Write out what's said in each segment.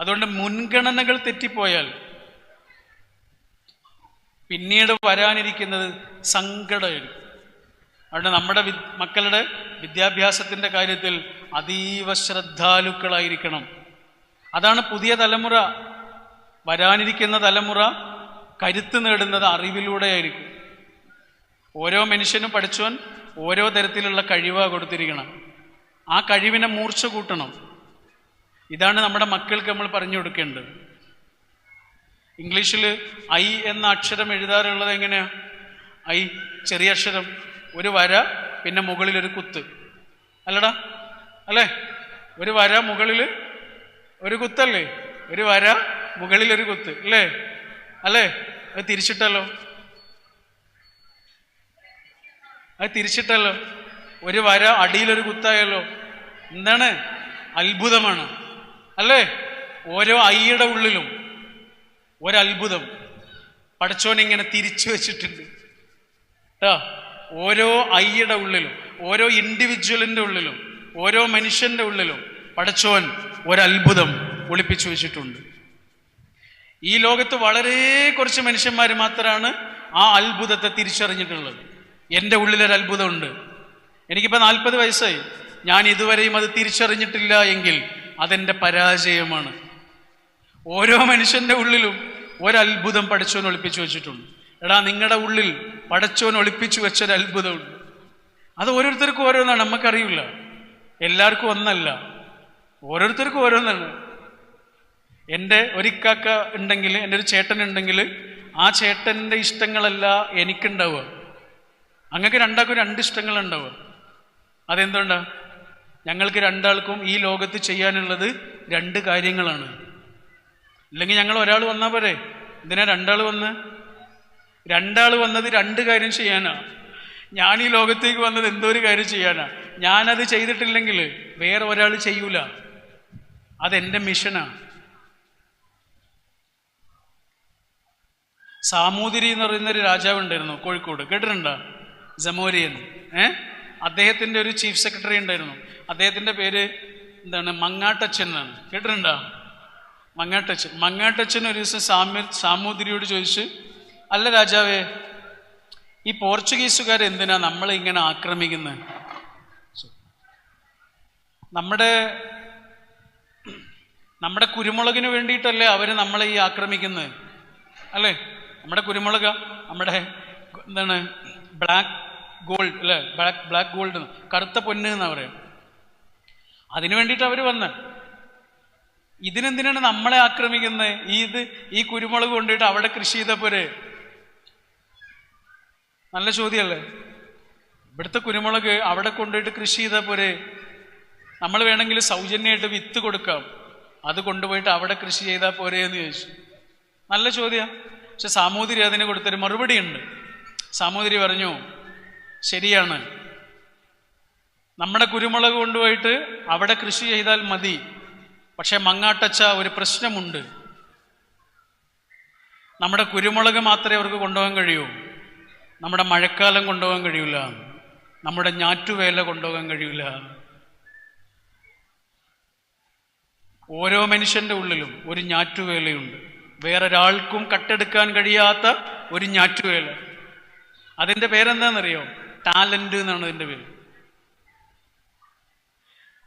അതുകൊണ്ട് മുൻഗണനകൾ തെറ്റിപ്പോയാൽ പിന്നീട് വരാനിരിക്കുന്നത് സങ്കടമായിരിക്കും. അതുകൊണ്ട് നമ്മുടെ മക്കളുടെ വിദ്യാഭ്യാസത്തിന്റെ കാര്യത്തിൽ അതീവ ശ്രദ്ധാലുക്കളായിരിക്കണം. അതാണ് പുതിയ തലമുറ. വരാനിരിക്കുന്ന തലമുറ കരുത്ത് നേടുന്നത് അറിവിലൂടെയായിരിക്കും. ഓരോ മനുഷ്യനും പഠിച്ചവൻ ഓരോ തരത്തിലുള്ള കഴിവാണ് കൊടുത്തിരിക്കണം. ആ കഴിവിനെ മൂർച്ച കൂട്ടണം. ഇതാണ് നമ്മുടെ മക്കൾക്ക് നമ്മൾ പറഞ്ഞു കൊടുക്കേണ്ടത്. ഇംഗ്ലീഷിൽ ഐ എന്ന അക്ഷരം എഴുതാറുള്ളത് എങ്ങനെയാ? ഐ ചെറിയ അക്ഷരം ഒരു വര പിന്നെ മുകളിൽ ഒരു കുത്ത്. അല്ലടാ അല്ലേ? ഒരു വര മുകളിൽ ഒരു കുത്തല്ലേ? ഒരു വര മുകളിൽ ഒരു കുത്ത് അല്ലേ? അല്ലേ? അത് തിരിച്ചിട്ടല്ലോ. അത് തിരിച്ചിട്ടല്ലോ. ഒരു വര അടിയിലൊരു കുത്തായല്ലോ. എന്താണ്? അത്ഭുതമാണ്. അല്ലേ? ഓരോ ഐയുടെ ഉള്ളിലും ഒരത്ഭുതം. പടച്ചോൻ ഇങ്ങനെ തിരിച്ചു വെച്ചിട്ടുണ്ട്. കേട്ടോ ഓരോ ഐയുടെ ഉള്ളിലും ഓരോ ഇൻഡിവിജ്വലിന്റെ ഉള്ളിലും ഓരോ മനുഷ്യന്റെ ഉള്ളിലും പഠിച്ചോൻ ഒരത്ഭുതം ഒളിപ്പിച്ചു വെച്ചിട്ടുണ്ട്. ഈ ലോകത്ത് വളരെ കുറച്ച് മനുഷ്യന്മാർ മാത്രമാണ് ആ അത്ഭുതത്തെ തിരിച്ചറിഞ്ഞിട്ടുള്ളത്. എന്റെ ഉള്ളിലൊരു അത്ഭുതമുണ്ട്. എനിക്കിപ്പോൾ നാൽപ്പത് വയസ്സായി. ഞാൻ ഇതുവരെയും അത് തിരിച്ചറിഞ്ഞിട്ടില്ല എങ്കിൽ അതെന്റെ പരാജയമാണ്. ഓരോ മനുഷ്യന്റെ ഉള്ളിലും ഒരത്ഭുതം പഠിച്ചോൻ ഒളിപ്പിച്ചു വെച്ചിട്ടുണ്ട്. എടാ നിങ്ങളുടെ ഉള്ളിൽ പടച്ചോൻ ഒളിപ്പിച്ചു വെച്ചൊരു അത്ഭുതമുണ്ട്. അത് ഓരോരുത്തർക്കും ഓരോന്നാണ് നമുക്കറിയില്ല എല്ലാവർക്കും ഒന്നല്ല. ഓരോരുത്തർക്കും ഓരോന്നാണ്. എന്റെ ഒരിക്കാക്ക ഉണ്ടെങ്കിൽ എന്റെ ഒരു ചേട്ടൻ ഉണ്ടെങ്കിൽ ആ ചേട്ടന്റെ ഇഷ്ടങ്ങളല്ല എനിക്കുണ്ടാവുക. അങ്ങക്ക് രണ്ടാക്കും രണ്ട് ഇഷ്ടങ്ങളുണ്ടാവുക. അതെന്തുകൊണ്ടാ? ഞങ്ങൾക്ക് രണ്ടാൾക്കും ഈ ലോകത്ത് ചെയ്യാനുള്ളത് രണ്ട് കാര്യങ്ങളാണ്. ഇല്ലെങ്കിൽ ഞങ്ങൾ ഒരാൾ വന്നാൽ പോരെ? എന്തിനാ രണ്ടാൾ വന്ന്? രണ്ടാൾ വന്നത് രണ്ട് കാര്യം ചെയ്യാനാ. ഞാൻ ഈ ലോകത്തേക്ക് വന്നത് എന്തോ ഒരു കാര്യം ചെയ്യാനാ. ഞാനത് ചെയ്തിട്ടില്ലെങ്കിൽ വേറെ ഒരാൾ ചെയ്യൂല. അതെന്റെ മിഷനാ. സാമൂതിരി എന്ന് പറയുന്ന ഒരു രാജാവ് ഉണ്ടായിരുന്നു കോഴിക്കോട്. കേട്ടിട്ടുണ്ടോ? ജമോരിയൻ. ഏ? അദ്ദേഹത്തിന്റെ ഒരു ചീഫ് സെക്രട്ടറി ഉണ്ടായിരുന്നു. അദ്ദേഹത്തിന്റെ പേര് എന്താണ്? മങ്ങാട്ടച്ചൻ എന്നാണ്. കേട്ടിട്ടുണ്ടോ? മങ്ങാട്ടച്ചൻ. മങ്ങാട്ടച്ചൻ ഒരു ദിവസം സാമ്യ സാമൂതിരിയോട് ചോദിച്ച് അല്ല രാജാവേ ഈ പോർച്ചുഗീസുകാർ എന്തിനാ നമ്മളെ ഇങ്ങനെ ആക്രമിക്കുന്നത് നമ്മുടെ നമ്മുടെ കുരുമുളകിന് വേണ്ടിയിട്ടല്ലേ അവർ നമ്മളെ ഈ ആക്രമിക്കുന്നത് അല്ലേ? നമ്മുടെ കുരുമുളക് നമ്മുടെ എന്താണ്? ബ്ലാക്ക് ഗോൾഡ് അല്ലേ? ബ്ലാക്ക് ബ്ലാക്ക് ഗോൾഡ് കറുത്ത പൊന്ന് എന്നാ പറയാം. അതിനു വേണ്ടിയിട്ട് അവർ വന്ന്. ഇതിനെന്തിനാണ് നമ്മളെ ആക്രമിക്കുന്നത് ഈ ഇത് ഈ കുരുമുളക് കൊണ്ടിട്ട് അവിടെ കൃഷി ചെയ്ത പോരെ? നല്ല ചോദ്യമല്ലേ? ഇവിടുത്തെ കുരുമുളക് അവിടെ കൊണ്ടിട്ട് കൃഷി ചെയ്താൽ പോരെ? നമ്മൾ വേണമെങ്കിൽ സൗജന്യമായിട്ട് വിത്ത് കൊടുക്കാം. അത് കൊണ്ടുപോയിട്ട് അവിടെ കൃഷി ചെയ്താൽ പോരെ എന്ന് ചോദിച്ചു. നല്ല ചോദ്യം. പക്ഷെ സാമൂതിരി അതിന് കൊടുത്തൊരു മറുപടി ഉണ്ട് സാമൂതിരി പറഞ്ഞു ശരിയാണ്. നമ്മുടെ കുരുമുളക് കൊണ്ടുപോയിട്ട് അവിടെ കൃഷി ചെയ്താൽ മതി. പക്ഷെ മങ്ങാട്ടച്ച ഒരു പ്രശ്നമുണ്ട്. നമ്മുടെ കുരുമുളക് മാത്രമേ അവർക്ക് കൊണ്ടുപോകാൻ കഴിയൂ. നമ്മുടെ മഴക്കാലം കൊണ്ടുപോകാൻ കഴിയില്ല നമ്മുടെ ഞാറ്റുവേല കൊണ്ടുപോകാൻ കഴിയില്ല ഓരോ മനുഷ്യന്റെ ഉള്ളിലും ഒരു ഞാറ്റുവേലയുണ്ട്. വേറൊരാൾക്കും കട്ടെടുക്കാൻ കഴിയാത്ത ഒരു ഞാറ്റുവേല. അതിന്റെ പേരെന്താണെന്നറിയോ? ടാലന്റ് എന്നാണ് ഇതിന്റെ പേര്.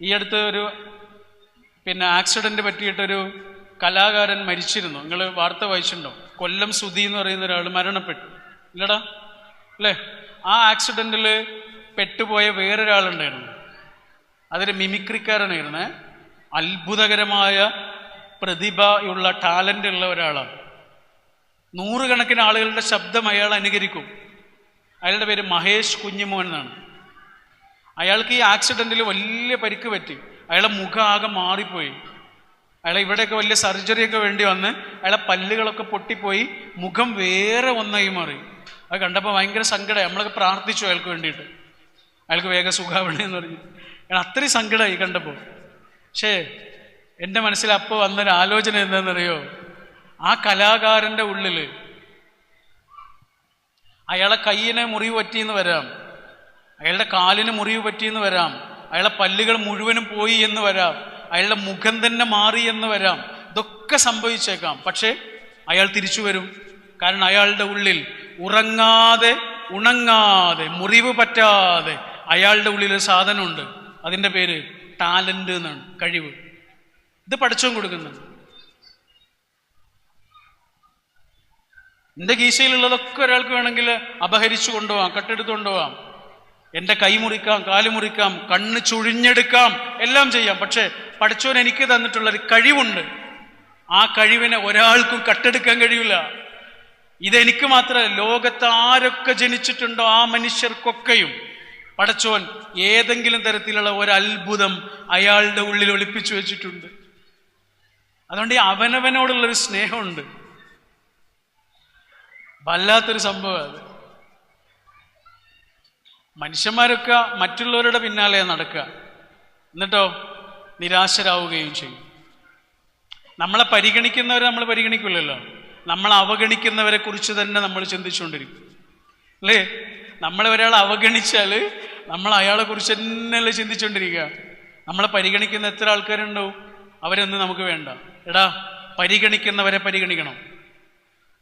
ഈ അടുത്ത് ഒരു പിന്നെ ആക്സിഡന്റ് പറ്റിയിട്ടൊരു കലാകാരൻ മരിച്ചിരുന്നു. നിങ്ങൾ വാർത്ത വായിച്ചിട്ടുണ്ടോ? കൊല്ലം സുധി എന്ന് പറയുന്ന ഒരാൾ മരണപ്പെട്ടു. ഇല്ലടാ. അല്ലേ? ആ ആക്സിഡന്റിൽ പെട്ടുപോയ വേറൊരാളുണ്ടായിരുന്നു. അതൊരു മിമിക്രിക്കാരനായിരുന്നേ. അത്ഭുതകരമായ പ്രതിഭയുള്ള ടാലന്റ് ഉള്ള ഒരാളാണ്. നൂറുകണക്കിന് ആളുകളുടെ ശബ്ദം അയാൾ അനുകരിക്കും. അയാളുടെ പേര് മഹേഷ് കുഞ്ഞുമോൻ എന്നാണ്. അയാൾക്ക് ഈ ആക്സിഡന്റിൽ വലിയ പരിക്ക് പറ്റി. അയാളെ മുഖം ആകെ മാറിപ്പോയി. അയാളെ ഇവിടെയൊക്കെ വലിയ സർജറിയൊക്കെ വേണ്ടി വന്ന് അയാളെ പല്ലുകളൊക്കെ പൊട്ടിപ്പോയി മുഖം വേറെ ഒന്നായി മാറി. അത് കണ്ടപ്പോൾ ഭയങ്കര സങ്കടം നമ്മളൊക്കെ പ്രാർത്ഥിച്ചു അയാൾക്ക് വേണ്ടിയിട്ട്. അയാൾക്ക് വേഗം സുഖാവണേ എന്ന് പറഞ്ഞു. കാരണം അത്രയും സങ്കടമായി കണ്ടപ്പോൾ പക്ഷേ എന്റെ മനസ്സിൽ അപ്പോൾ വന്നൊരു ആലോചന എന്താണെന്നറിയോ? ആ കലാകാരന്റെ ഉള്ളിൽ അയാളെ കയ്യിനെ മുറിവ് പറ്റിയെന്ന് വരാം. അയാളുടെ കാലിന് മുറിവ് പറ്റിയെന്ന് വരാം. അയാളെ പല്ലുകൾ മുഴുവനും പോയി എന്ന് വരാം. അയാളുടെ മുഖം തന്നെ മാറി എന്ന് വരാം. ഇതൊക്കെ സംഭവിച്ചേക്കാം. പക്ഷേ അയാൾ തിരിച്ചു വരും. കാരണം അയാളുടെ ഉള്ളിൽ ഉറങ്ങാതെ ഉണങ്ങാതെ മുറിവ് പറ്റാതെ അയാളുടെ ഉള്ളിൽ ഒരു സാധനമുണ്ട്. അതിന്റെ പേര് ടാലന്റ് എന്നാണ്. കഴിവ്. ഇത് പഠിച്ചും കൊടുക്കുന്നുണ്ട്. എന്റെ കീശയിലുള്ളതൊക്കെ ഒരാൾക്ക് വേണമെങ്കിൽ അപഹരിച്ചു കൊണ്ടുപോകാം കട്ടെടുത്തു കൊണ്ടുപോകാം എന്റെ കൈ മുറിക്കാം കാൽ മുറിക്കാം കണ്ണ് ചുഴിഞ്ഞെടുക്കാം എല്ലാം ചെയ്യാം. പക്ഷേ പഠിച്ചവൻ എനിക്ക് തന്നിട്ടുള്ളൊരു കഴിവുണ്ട്. ആ കഴിവിനെ ഒരാൾക്കും കട്ടെടുക്കാൻ കഴിയില്ല. ഇതെനിക്ക് മാത്രമല്ല ലോകത്ത് ആരൊക്കെ ജനിച്ചിട്ടുണ്ടോ ആ മനുഷ്യർക്കൊക്കെയും പടച്ചോൻ ഏതെങ്കിലും തരത്തിലുള്ള ഒരു അയാളുടെ ഉള്ളിൽ ഒളിപ്പിച്ചു വെച്ചിട്ടുണ്ട്. അതുകൊണ്ട് ഈ അവനവനോടുള്ളൊരു സ്നേഹമുണ്ട്. വല്ലാത്തൊരു സംഭവം അത്. മനുഷ്യന്മാരൊക്കെ മറ്റുള്ളവരുടെ പിന്നാലെ നടക്കുക. എന്നിട്ടോ നിരാശരാവുകയും ചെയ്യും. നമ്മളെ പരിഗണിക്കുന്നവരെ നമ്മൾ പരിഗണിക്കില്ലല്ലോ. നമ്മൾ അവഗണിക്കുന്നവരെ കുറിച്ച് തന്നെ നമ്മൾ ചിന്തിച്ചുകൊണ്ടിരിക്കും. അല്ലേ? നമ്മളെ ഒരാൾ അവഗണിച്ചാൽ നമ്മൾ അയാളെ കുറിച്ച് തന്നെയല്ലേ ചിന്തിച്ചുകൊണ്ടിരിക്കുക. നമ്മളെ പരിഗണിക്കുന്ന എത്ര ആൾക്കാരുണ്ടാവും? അവരൊന്നും നമുക്ക് വേണ്ട. എടാ പരിഗണിക്കുന്നവരെ പരിഗണിക്കണം.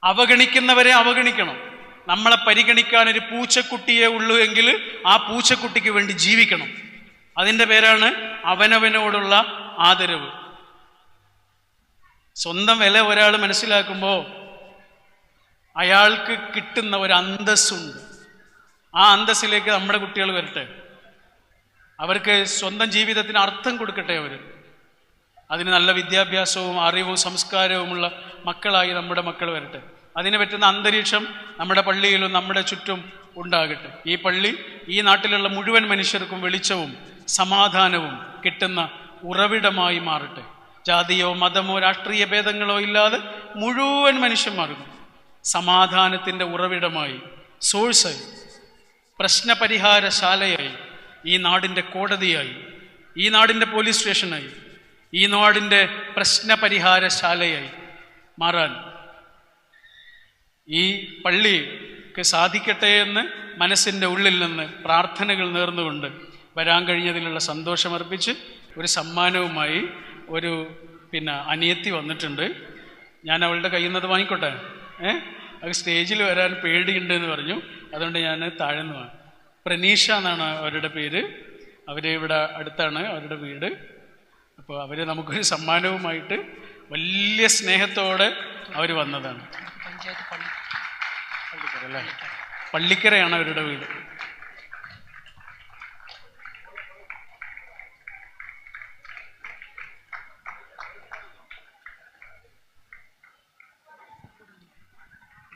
അവഗണിക്കുന്നവരെ അവഗണിക്കണം. നമ്മളെ പരിഗണിക്കാൻ ഒരു പൂച്ചക്കുട്ടിയെ ഉള്ളൂ എങ്കിൽ ആ പൂച്ചക്കുട്ടിക്ക് വേണ്ടി ജീവിക്കണം. അതിന്റെ പേരാണ് അവനവനോടുള്ള ആദരവ്. സ്വന്തം വില ഒരാൾ മനസ്സിലാക്കുമ്പോൾ അയാൾക്ക് കിട്ടുന്ന ഒരു അന്തസ്സുണ്ട്. ആ അന്തസ്സിലേക്ക് നമ്മുടെ കുട്ടികൾ വരട്ടെ. അവർക്ക് സ്വന്തം ജീവിതത്തിന് അർത്ഥം കൊടുക്കട്ടെ അവർ അതിന് നല്ല വിദ്യാഭ്യാസവും അറിവും സംസ്കാരവുമുള്ള മക്കളായി നമ്മുടെ മക്കൾ വരട്ടെ. അതിന് പറ്റുന്ന അന്തരീക്ഷം നമ്മുടെ പള്ളിയിലും നമ്മുടെ ചുറ്റും ഉണ്ടാകട്ടെ. ഈ പള്ളി ഈ നാട്ടിലുള്ള മുഴുവൻ മനുഷ്യർക്കും വെളിച്ചവും സമാധാനവും കിട്ടുന്ന ഉറവിടമായി മാറട്ടെ. ജാതിയോ മതമോ രാഷ്ട്രീയ ഭേദങ്ങളോ ഇല്ലാതെ മുഴുവൻ മനുഷ്യന്മാർക്കും സമാധാനത്തിന്റെ ഉറവിടമായി സോഴ്സായി പ്രശ്നപരിഹാരശാലയായി ഈ നാടിന്റെ കോടതിയായി ഈ നാടിന്റെ പോലീസ് സ്റ്റേഷനായി ഈ നാടിന്റെ പ്രശ്നപരിഹാരശാലയായി മാറാൻ. ഈ പള്ളിക്ക് സാധിക്കട്ടെ എന്ന് മനസ്സിന്റെ ഉള്ളിൽ നിന്ന് പ്രാർത്ഥനകൾ നേർന്നുകൊണ്ട് വരാൻ കഴിഞ്ഞതിലുള്ള സന്തോഷമർപ്പിച്ച് ഒരു സമ്മാനവുമായി ഒരു പിന്നെ അനിയത്തി വന്നിട്ടുണ്ട്. ഞാൻ അവളുടെ കയ്യിൽ നിന്ന് അത് വാങ്ങിക്കോട്ടെ? ഏ? അത് സ്റ്റേജിൽ വരാൻ പേടിയുണ്ട് എന്ന് പറഞ്ഞു. അതുകൊണ്ട് ഞാൻ താഴ്ന്നു പ്രനീഷ എന്നാണ് അവരുടെ പേര്. അവർ ഇവിടെ അടുത്താണ് അവരുടെ വീട്. അപ്പോൾ അവർ നമുക്കൊരു സമ്മാനവുമായിട്ട് വലിയ സ്നേഹത്തോടെ അവർ വന്നതാണ്. പള്ളിക്കര അല്ലേ? പള്ളിക്കരയാണ് അവരുടെ വീട്.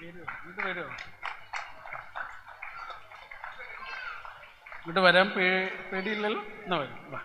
ഇങ്ങോട്ട് വരുമോ ഇങ്ങോട്ട് വരാൻ പേ പേടിയില്ലല്ലോ? എന്നാ വരും. വാ.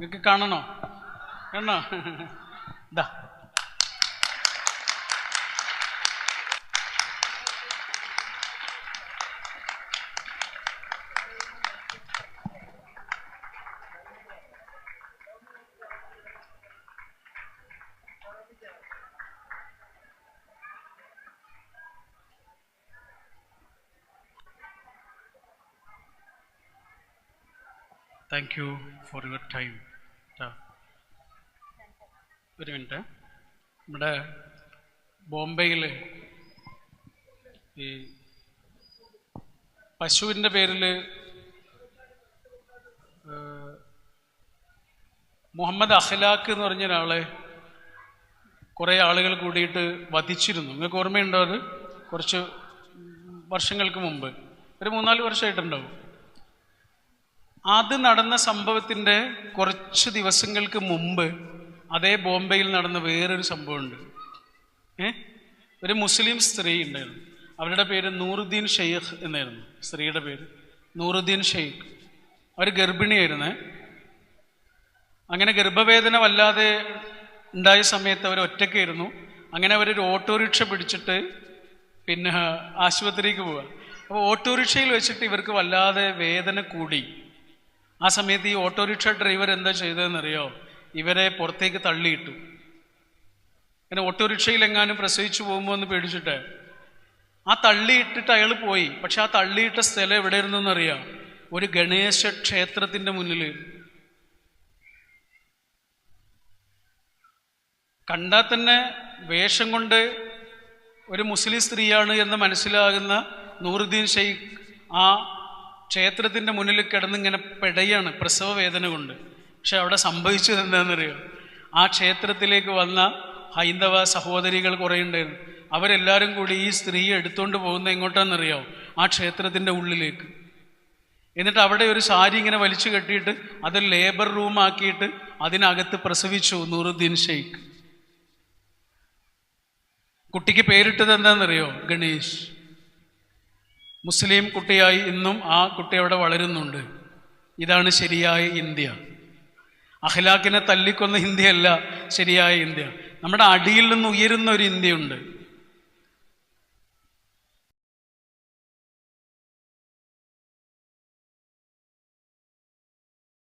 നിങ്ങൾക്ക് കാണണോ കാണണോ ഇതാ thank you for your time ഒരു മിനിറ്റ്. നമ്മുടെ ബോംബെയിൽ ഈ പശുവിന്റെ പേരിൽ മുഹമ്മദ് അഖ്ലാഖ് എന്ന് പറഞ്ഞ ഒരാളെ കുറേ ആളുകൾ കൂടിയിട്ട് വധിച്ചിരുന്നു. നിങ്ങൾക്ക് ഓർമ്മയുണ്ടോ അത്? കുറച്ച് വർഷങ്ങൾക്ക് മുമ്പ്. ഒരു മൂന്നാൽ വർഷമായിട്ടുണ്ടാവും. അത് നടന്ന സംഭവത്തിന്റെ കുറച്ച് ദിവസങ്ങൾക്ക് മുമ്പ് അതേ ബോംബെയിൽ നടന്ന വേറൊരു സംഭവമുണ്ട്. ഏ? ഒരു മുസ്ലിം സ്ത്രീ ഉണ്ടായിരുന്നു. അവരുടെ പേര് നൂറുദ്ദീൻ ഷെയ്ഖ് എന്നായിരുന്നു. സ്ത്രീയുടെ പേര് നൂറുദ്ദീൻ ഷെയ്ഖ്. അവർ ഗർഭിണിയായിരുന്നു. അങ്ങനെ ഗർഭവേദന വല്ലാതെ ഉണ്ടായ സമയത്ത് അവർ ഒറ്റയ്ക്കായിരുന്നു. അങ്ങനെ അവരൊരു ഓട്ടോറിക്ഷ പിടിച്ചിട്ട് പിന്നെ ആശുപത്രിക്ക് പോവുക. അപ്പോൾ ഓട്ടോറിക്ഷയിൽ വെച്ചിട്ട് ഇവർക്ക് വല്ലാതെ വേദന കൂടി. ആ സമയത്ത് ഈ ഓട്ടോറിക്ഷ ഡ്രൈവർ എന്താ ചെയ്തതെന്നറിയോ? ഇവരെ പുറത്തേക്ക് തള്ളിയിട്ടു. അങ്ങനെ ഓട്ടോറിക്ഷയിൽ എങ്ങാനും പ്രസവിച്ചു പോകുമ്പോൾ എന്ന് പേടിച്ചിട്ട്. ആ തള്ളിയിട്ടിട്ട് അയാൾ പോയി. പക്ഷെ ആ തള്ളിയിട്ട സ്ഥലം എവിടെയായിരുന്നു എന്നറിയാം ഒരു ഗണേശ ക്ഷേത്രത്തിന്റെ മുന്നിൽ കണ്ടാൽ തന്നെ വേഷം കൊണ്ട് ഒരു മുസ്ലിം സ്ത്രീയാണ് എന്ന് മനസ്സിലാകുന്ന നൂറുദ്ദീൻ ഷെയ്ഖ് ആ ക്ഷേത്രത്തിന്റെ മുന്നിൽ കിടന്നിങ്ങനെ പിടയാണ് പ്രസവ വേദന കൊണ്ട്. പക്ഷെ അവിടെ സംഭവിച്ചത് എന്താണെന്നറിയോ? ആ ക്ഷേത്രത്തിലേക്ക് വന്ന ഹൈന്ദവ സഹോദരികൾ കുറേ ഉണ്ടായിരുന്നു. അവരെല്ലാവരും കൂടി ഈ സ്ത്രീയെ എടുത്തുകൊണ്ട് പോകുന്ന എങ്ങോട്ടാണെന്നറിയോ? ആ ക്ഷേത്രത്തിന്റെ ഉള്ളിലേക്ക്. എന്നിട്ട് അവിടെ ഒരു സാരി ഇങ്ങനെ വലിച്ചു കെട്ടിയിട്ട് അത് ലേബർ റൂം ആക്കിയിട്ട് അതിനകത്ത് പ്രസവിച്ചു നൂറുദ്ദീൻ ഷെയ്ഖ്. കുട്ടിക്ക് പേരിട്ടത് എന്താണെന്നറിയോ? ഗണേഷ്. മുസ്ലിം കുട്ടിയായി ഇന്നും ആ കുട്ടി അവിടെ വളരുന്നുണ്ട്. ഇതാണ് ശരിയായ ഇന്ത്യ. അഖ്ലാഖിനെ തല്ലിക്കൊന്ന ഇന്ത്യയല്ല ശരിയായ ഇന്ത്യ. നമ്മുടെ അടിയിൽ നിന്ന് ഉയരുന്ന ഒരു ഇന്ത്യയുണ്ട്.